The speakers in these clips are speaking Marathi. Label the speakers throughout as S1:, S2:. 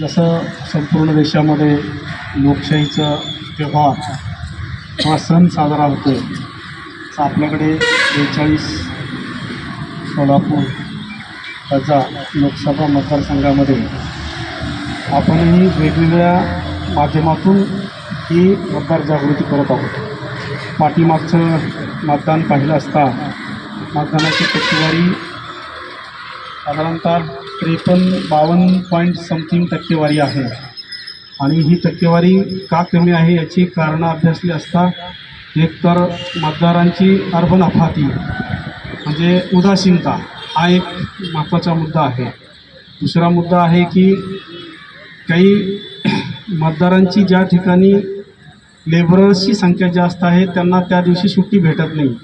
S1: जसं संपूर्ण देशामध्ये लोकशाहीचा व्यवहार हा सण साजरा होतो तसं आपल्याकडे बेचाळीस सोलापूर प्रजा लोकसभा मतदारसंघामध्ये आपणही वेगवेगळ्या माध्यमातून ही मतदार जागृती करत आहोत. पाठीमागचं मतदान पाहिलं असता मतदानाची टक्केवारी साधारणतः त्रेपन्न बावन्न पॉईंट समथिंग टक्केवारी आहे. आणि ही टक्केवारी का कमी आहे याची कारणं अभ्यासली असता एक तर मतदारांची अर्बन अफाती म्हणजे उदासीनता हा एक महत्त्वाचा मुद्दा आहे. दुसरा मुद्दा आहे की काही मतदारांची ज्या ठिकाणी लेबरर्सची संख्या जास्त आहे त्यांना त्या दिवशी सुट्टी भेटत नाही.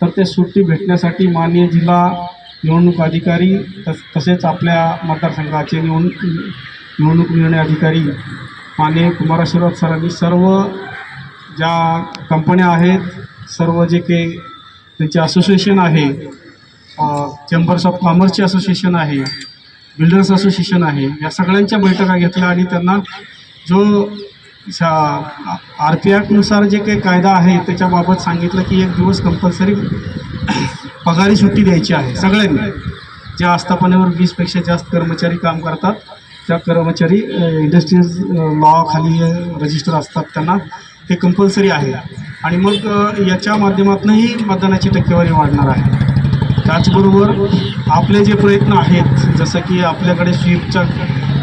S1: तर ते सुट्टी भेटण्यासाठी माननीय जिल्हा निवडणूक अधिकारी तस तसेच आपल्या मतदारसंघाचे निवडणूक निवडणूक निर्णय अधिकारी माननीय कुमाराशीर्वाद सरांनी सर्व ज्या कंपन्या आहेत सर्व जे काही त्यांचे असोसिएशन आहे चेंबर्स ऑफ कॉमर्सचे असोसिएशन आहे बिल्डर्स असोसिएशन आहे या सगळ्यांच्या बैठका घेतल्या आणि त्यांना जो आर पी ॲक्टनुसार जे काही कायदा आहे त्याच्याबाबत सांगितलं की एक दिवस कंपल्सरी पगारी सुट्टी द्यायची आहे सगळ्यांनी. ज्या आस्थापनेवर वीसपेक्षा जास्त कर्मचारी काम करतात त्या कर्मचारी इंडस्ट्रीज लॉ खाली रजिस्टर असतात त्यांना हे कंपल्सरी आहे. आणि मग याच्या माध्यमातूनही मतदानाची टक्केवारी वाढणार आहे. त्याचबरोबर आपले जे प्रयत्न आहेत जसं की आपल्याकडे स्वीपच्या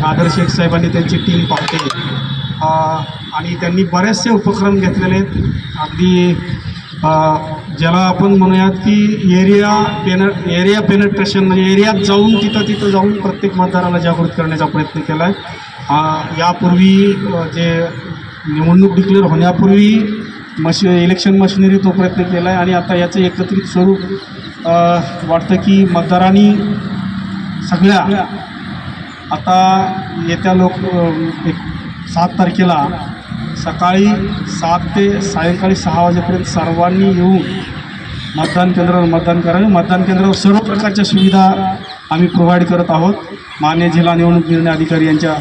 S1: आदर्श शेख साहेबांनी त्यांची टीम पाहते आणि त्यांनी बरेचसे उपक्रम घेतलेले आहेत. अगदी ज्याला आपण म्हणूयात की एरिया पेन एरिया पेनट्रेशन म्हणजे एरियात जाऊन तिथं तिथं जाऊन प्रत्येक मतदाराला जागृत करण्याचा प्रयत्न केला आहे यापूर्वी जे निवडणूक डिक्लेअर होण्यापूर्वी मशी इलेक्शन मशिनरी तो प्रयत्न केला आहे आणि आता याचं एकत्रित स्वरूप वाटतं की मतदारांनी सगळ्या आता येत्या लोक एक सात तारखेला सकाळी सात ते सायंकाळी सहा वाजेपर्यंत सर्वांनी येऊन मतदान केंद्रावर मतदान करावे. मतदान केंद्रावर सर्व प्रकारच्या सुविधा आम्ही प्रोव्हाइड करत आहोत. मान्य जिल्हा निवडणूक निर्णय अधिकारी यांच्या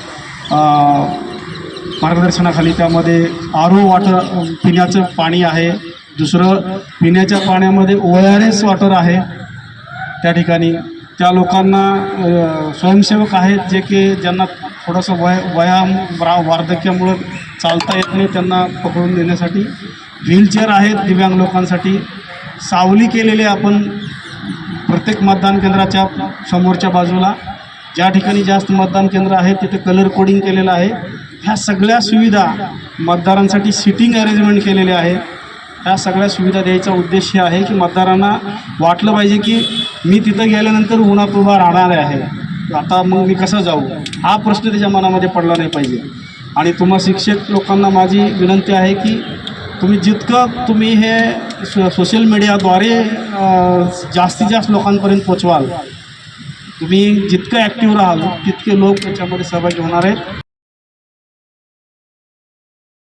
S1: मार्गदर्शनाखाली त्यामध्ये आर ओ वॉटर पिण्याचं पाणी आहे. दुसरं पिण्याच्या पाण्यामध्ये ओ आर एस वॉटर आहे. त्या ठिकाणी त्या लोकांना स्वयंसेवक आहेत जे की ज्यांना थोडंसं वय वयाम वा- वार्धक्यामुळं चालता येत नाही त्यांना पकडून देण्यासाठी. व्हीलचेअर आहेत दिव्यांग लोकांसाठी. सावली केलेली आपण प्रत्येक मतदान केंद्राच्या समोरच्या बाजूला. ज्या ठिकाणी जास्त मतदान केंद्र आहे तिथे कलर कोडिंग केलेलं आहे. ह्या सगळ्या सुविधा मतदारांसाठी सिटिंग अरेंजमेंट केलेले आहे. ह्या सगळ्या सुविधा द्यायचा उद्देश हे आहे की मतदारांना वाटलं पाहिजे की मी तिथं गेल्यानंतर उन्हात उभा राहणार आहे. आता मग मी कसं जाऊ? हा प्रश्न त्याच्या मनामध्ये पडला नाही पाहिजे. आणि तुम्हा शिक्षक लोकांना माझी विनंती आहे की तुम्ही जितकं तुम्ही हे सो सोशल मीडियाद्वारे जास्तीत जास्त लोकांपर्यंत पोचवाल तुम्ही जितकं ॲक्टिव्ह राहाल तितके लोक त्याच्यामध्ये सहभागी होणार आहेत.